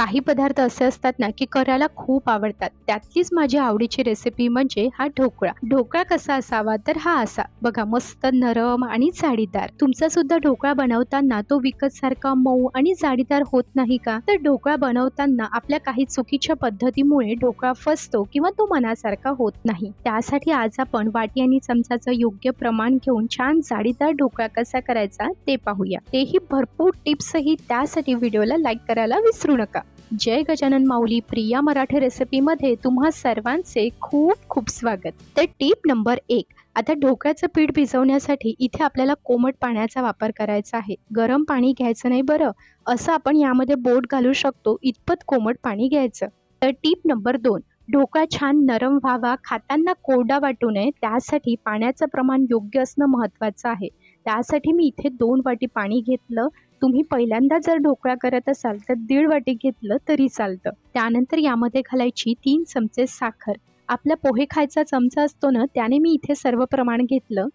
काही पदार्थ असे असतात ना की करायला खूप आवडतात. त्यातलीच माझी आवडीची रेसिपी म्हणजे हा ढोकळा. ढोकळा कसा असावा तर हा असा. बघा मस्त नरम आणि जाडीदार. तुमचा सुद्धा ढोकळा बनवताना तो विकत सारखा मऊ आणि जाडीदार होत नाही का? तर ढोकळा बनवताना आपल्या काही चुकीच्या पद्धतीमुळे ढोकळा फसतो किंवा तो मनासारखा होत नाही. त्यासाठी आज आपण वाटी आणि चमचाचं योग्य प्रमाण घेऊन छान जाडीदार ढोकळा कसा करायचा ते पाहूया. तेही भरपूर टिप्सही त्यासाठी व्हिडिओला लाईक करायला विसरू नका. जय गजानन माऊली प्रिया मराठी रेसिपीमध्ये तुम्हा सर्वांचे खूप खूप स्वागत. तर टीप नंबर एक आता ढोकळ्याचं पीठ भिजवण्यासाठी इथे आपल्याला कोमट पाण्याचा वापर करायचा आहे. गरम पाणी घ्यायचं नाही बरं असं आपण यामध्ये बोट घालू शकतो इतपत कोमट पाणी घ्यायचं. तर टीप नंबर दोन ढोकळा छान नरम व्हावा खाताना कोरडा वाटू नये त्यासाठी पाण्याचं प्रमाण योग्य असणं महत्त्वाचं आहे. त्यासाठी मी इथे दोन वाटी पाणी घेतलं तुम्ही पहिल्यांदा जर ढोकळा करत असाल तर दीड वाटी घेतलं तरी चालतं. त्यानंतर यामध्ये घालायची तीन चमचे साखर. आपला पोहे खायचा चमचा असतो ना त्याने मी इथे सर्व प्रमाण घेतलं.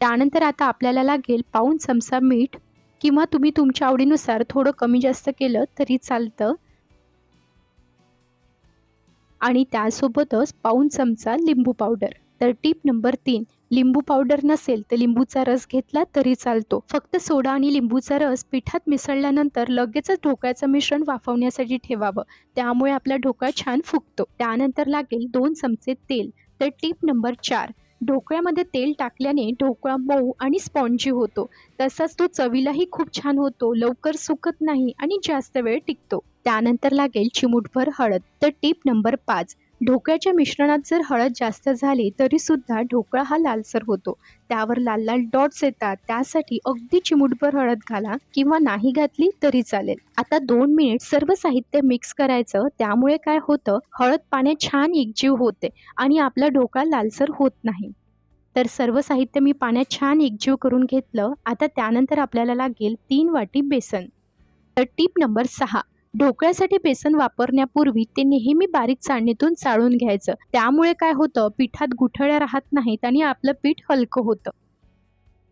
त्यानंतर आता आपल्याला लागेल पाऊन चमचा मीठ किंवा तुम्ही तुमच्या आवडीनुसार थोडं कमी जास्त केलं तरी चालतं. आणि त्यासोबतच पाऊन चमचा लिंबू पावडर. तर टीप नंबर तीन लिंबू पावडर नसेल तर लिंबूचा रस घेतला तरी चालतो. फक्त सोडा आणि लिंबूचा रस पिठात मिसळल्यानंतर लगेचच ढोकळ्याचं मिश्रण वाफवण्यासाठी ठेवावं. त्यामुळे आपला ढोकळा छान फुगतो. त्यानंतर लागेल दोन चमचे तेल. तर टीप नंबर चार. ढोकळ्यामध्ये तेल टाकल्याने ढोकळा मऊ आणि स्पॉन्जी होतो. तसाच तो चवीलाही खूप छान होतो. लवकर सुकत नाही आणि जास्त वेळ टिकतो. त्यानंतर लागेल चिमूटभर हळद. तर टीप नंबर पाच. ढोकळ्याच्या मिश्रणात जर हळद जास्त झाली तरीसुद्धा ढोकळा हा लालसर होतो. त्यावर लाल लाल डॉट्स येतात. त्यासाठी अगदी चिमूटभर हळद घाला किंवा नाही घातली तरी चालेल. आता दोन मिनिट सर्व साहित्य मिक्स करायचं. त्यामुळे काय होतं? हळद पाण्यात छान एकजीव होते आणि आपला ढोकळा लालसर होत नाही. तर सर्व साहित्य मी पाण्यात छान एकजीव करून घेतलं. आता त्यानंतर आपल्याला लागेल तीन वाटी बेसन. तर टीप नंबर सहा. ढोकळ्यासाठी बेसन वापरण्यापूर्वी ते नेहमी बारीक चाळणीतून चाळून घ्यायचं. त्यामुळे काय होतं? पिठात गुठळ्या राहत नाहीत आणि आपलं पीठ हलकं होतं.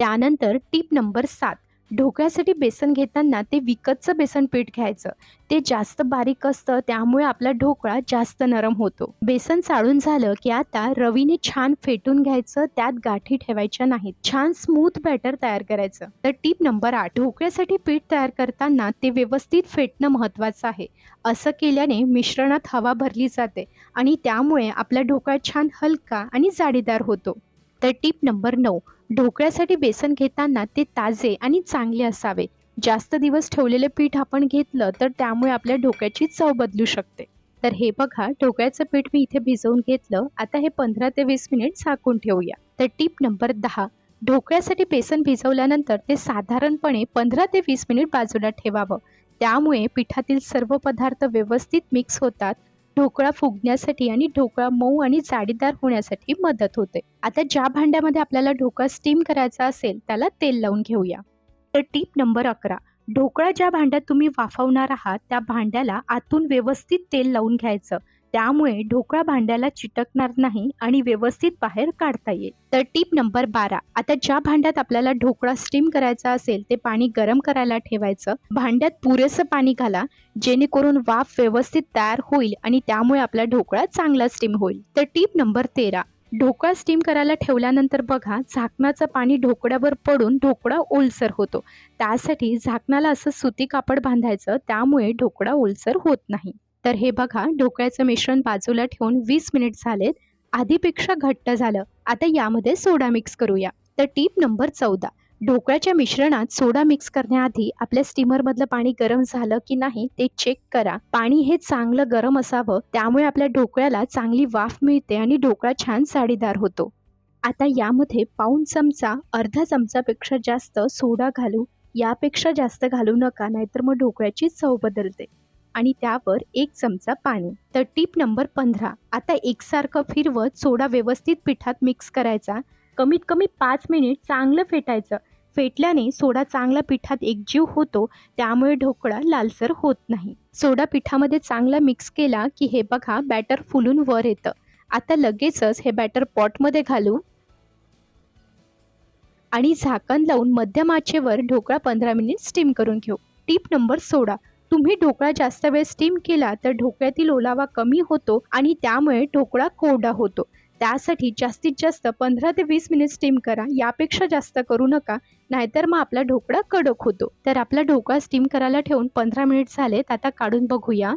त्यानंतर टीप नंबर सात. ढोकळ्यासाठी बेसन घेताना ते विकतचं बेसन पीठ घ्यायचं. ते जास्त बारीक असतं त्यामुळे आपला ढोकळा जास्त नरम होतो. बेसन चाळून झालं की आता रवीने छान फेटून घ्यायचं त्यात गाठी ठेवायच्या नाहीत. छान स्मूथ बॅटर तयार करायचं. तर टीप नंबर आठ ढोकळ्यासाठी पीठ तयार करताना ते व्यवस्थित फेटणं महत्त्वाचं आहे. असं केल्याने मिश्रणात हवा भरली जाते आणि त्यामुळे आपला ढोकळा छान हलका आणि जाडीदार होतो. तर टीप नंबर नऊ ढोकळ्यासाठी बेसन घेताना ते ताजे आणि चांगले असावे. जास्त दिवस ठेवलेले पीठ आपण घेतलं तर त्यामुळे आपल्या ढोक्याची चव बदलू शकते. तर हे बघा ढोकळ्याचं पीठ मी इथे भिजवून घेतलं. आता हे पंधरा ते वीस मिनिट झाकून ठेवूया. तर टीप नंबर दहा ढोकळ्यासाठी बेसन भिजवल्यानंतर ते साधारणपणे पंधरा ते वीस मिनिट बाजूला ठेवावं. त्यामुळे पिठातील सर्व पदार्थ व्यवस्थित मिक्स होतात. ढोकळा फुगण्यासाठी आणि ढोकळा मऊ आणि जाडीदार होण्यासाठी मदत होते. आता ज्या भांड्यामध्ये आपल्याला ढोकळा स्टीम करायचा असेल त्याला तेल लावून घेऊया. तर टीप नंबर अकरा. ढोकळा ज्या भांड्यात तुम्ही वाफवणार आहात त्या भांड्याला आतून व्यवस्थित तेल लावून घ्यायचं. त्यामुळे ढोकळा भांड्याला चिटकणार नाही आणि व्यवस्थित बाहेर काढता येईल. तर टीप नंबर बारा. आता ज्या भांड्यात आपल्याला ढोकळा स्टीम करायचा असेल ते पाणी गरम करायला ठेवायचं. भांड्यात पुरेसं पाणी घाला जेणेकरून वाफ व्यवस्थित तयार होईल आणि त्यामुळे आपला ढोकळा चांगला स्टीम होईल. तर टीप नंबर तेरा. ढोकळा स्टीम करायला ठेवल्यानंतर बघा झाकणाचं पाणी ढोकळ्यावर पडून ढोकळा ओलसर होतो. त्यासाठी झाकणाला असं सुती कापड बांधायचं त्यामुळे ढोकळा ओलसर होत नाही. तर हे बघा ढोकळ्याचं मिश्रण बाजूला ठेवून वीस मिनिट झालेत. आधीपेक्षा घट्ट झालं. आता यामध्ये सोडा मिक्स करूया. तर टीप नंबर चौदा. ढोकळ्याच्या मिश्रणात सोडा मिक्स करण्याआधी आपल्या स्टीमरमधलं पाणी गरम झालं की नाही ते चेक करा. पाणी हे चांगलं गरम असावं त्यामुळे आपल्या ढोकळ्याला चांगली वाफ मिळते आणि ढोकळा छान साडीदार होतो. आता यामध्ये पाऊन चमचा अर्धा चमचापेक्षा जास्त सोडा घालू. यापेक्षा जास्त घालू नका नाहीतर मग ढोकळ्याची चव बदलते. आणि त्यावर एक चमचा पाणी. तर टीप नंबर पंधरा. आता एकसारखं फिरवत सोडा व्यवस्थित पिठात मिक्स करायचा. कमीत कमी पाच मिनिट चांगलं फेटायचं. फेटल्याने सोडा चांगला पिठात एकजीव होतो त्यामुळे ढोकळा लालसर होत नाही. सोडा पिठामध्ये चांगला मिक्स केला की हे बघा बॅटर फुलून वर येतं. आता लगेचच हे बॅटर पॉटमध्ये घालू. आणि झाकण लावून मध्यम आचेवर ढोकळा पंधरा मिनिट स्टीम करून घेऊ. टीप नंबर सोडा. तुम्ही ढोकळा जास्त वेळ स्टीम केला तर ढोकळ्यातील ओलावा कमी होतो आणि त्यामुळे ढोकळा कोरडा होतो. त्यासाठी जास्तीत जास्त पंधरा ते वीस मिनिट स्टीम करा. यापेक्षा जास्त करू नका. नाहीतर मग आपला ढोकळा कडक होतो. तर आपला ढोकळा स्टीम करायला ठेवून पंधरा मिनिट झालेत. आता काढून बघूया.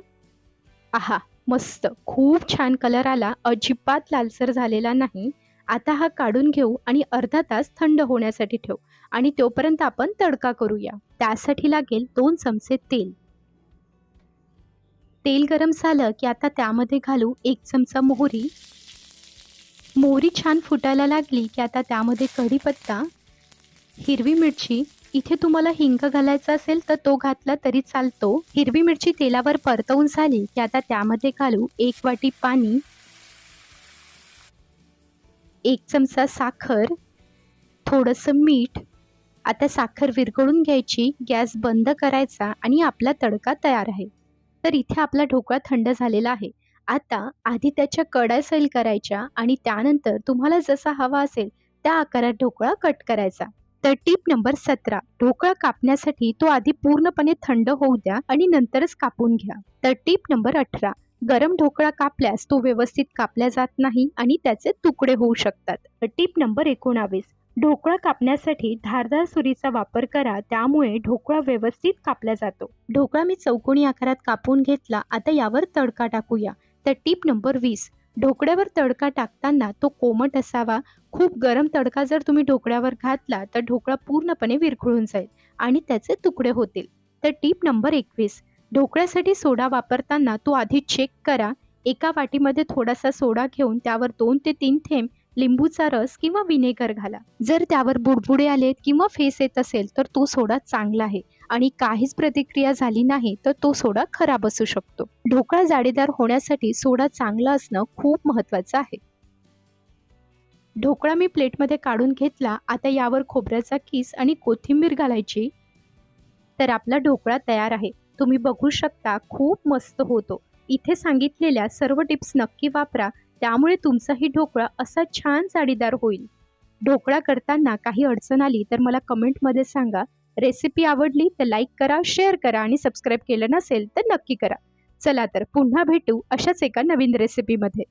आहा मस्त. खूप छान कलर आला. अजिबात लालसर झालेला नाही. आता हा काढून घेऊ आणि अर्धा तास थंड होण्यासाठी ठेवू आणि तोपर्यंत आपण तडका करूया. त्यासाठी लागेल दोन चमचे तेल. तेल गरम झालं की आता त्यामध्ये घालू एक चमचा मोहरी. मोहरी छान फुटायला लागली की आता त्यामध्ये कढीपत्ता हिरवी मिरची. इथे तुम्हाला हिंग घालायचा असेल तर तो घातला तरी चालतो. हिरवी मिरची तेलावर परतवून झाली की आता त्यामध्ये घालू एक वाटी पाणी. एक चमचा साखर थोडंसं मीठ. आता साखर विरघळून घ्यायची गॅस बंद करायचा आणि आपला तडका तयार आहे. तर इथे आपला ढोकळा थंड झालेला आहे. आता आधी त्याच्या कडा सैल करायच्या आणि त्यानंतर तुम्हाला जसा हवा असेल त्या आकारात ढोकळा कट करायचा. तर टीप नंबर सतरा ढोकळा कापण्यासाठी तो आधी पूर्णपणे थंड होऊ द्या आणि नंतरच कापून घ्या. तर टीप नंबर अठरा गरम ढोकळा कापल्यास तो व्यवस्थित कापला जात नाही आणि त्याचे तुकडे होऊ शकतात. टीप नंबर एकोणावीस ढोकळा कापण्यासाठी धारदार सुरीचा वापर करा त्यामुळे ढोकळा व्यवस्थित कापला जातो. ढोकळा मी चौकोनी आकारात कापून घेतला आता यावर तडका टाकूया. तर टीप नंबर वीस ढोकळ्यावर तडका टाकताना तो कोमट असावा. खूप गरम तडका जर तुम्ही ढोकळ्यावर घातला तर ढोकळा पूर्णपणे विरघळून जाईल आणि त्याचे तुकडे होतील. तर टीप नंबर एकवीस ढोकळ्यासाठी सोडा वापरताना तो आधी चेक करा. एका वाटीमध्ये थोडासा सोडा घेऊन त्यावर दोन ते तीन थेंब लिंबूचा रस किंवा विनेगर घाला. जर त्यावर बुडबुडे आलेत किंवा फेस येत असेल तर तो सोडा चांगला आहे. आणि काहीच प्रतिक्रिया झाली नाही तर तो सोडा खराब असू शकतो. ढोकळा जाडीदार होण्यासाठी सोडा चांगला असणं खूप महत्वाचं आहे. ढोकळा मी प्लेटमध्ये काढून घेतला. आता यावर खोबऱ्याचा किस आणि कोथिंबीर घालायची. तर आपला ढोकळा तयार आहे. तुम्ही बघू शकता खूप मस्त होतो. इथे सांगितलेल्या सर्व टिप्स नक्की वापरा. त्यामुळे तुमचाही ढोकळा असा छान जाडीदार होईल. ढोकळा करताना काही अडचण आली तर मला कमेंटमध्ये सांगा. रेसिपी आवडली तर लाईक करा शेअर करा आणि सबस्क्राईब केलं नसेल तर नक्की करा. चला तर पुन्हा भेटू अशाच एका नवीन रेसिपीमध्ये.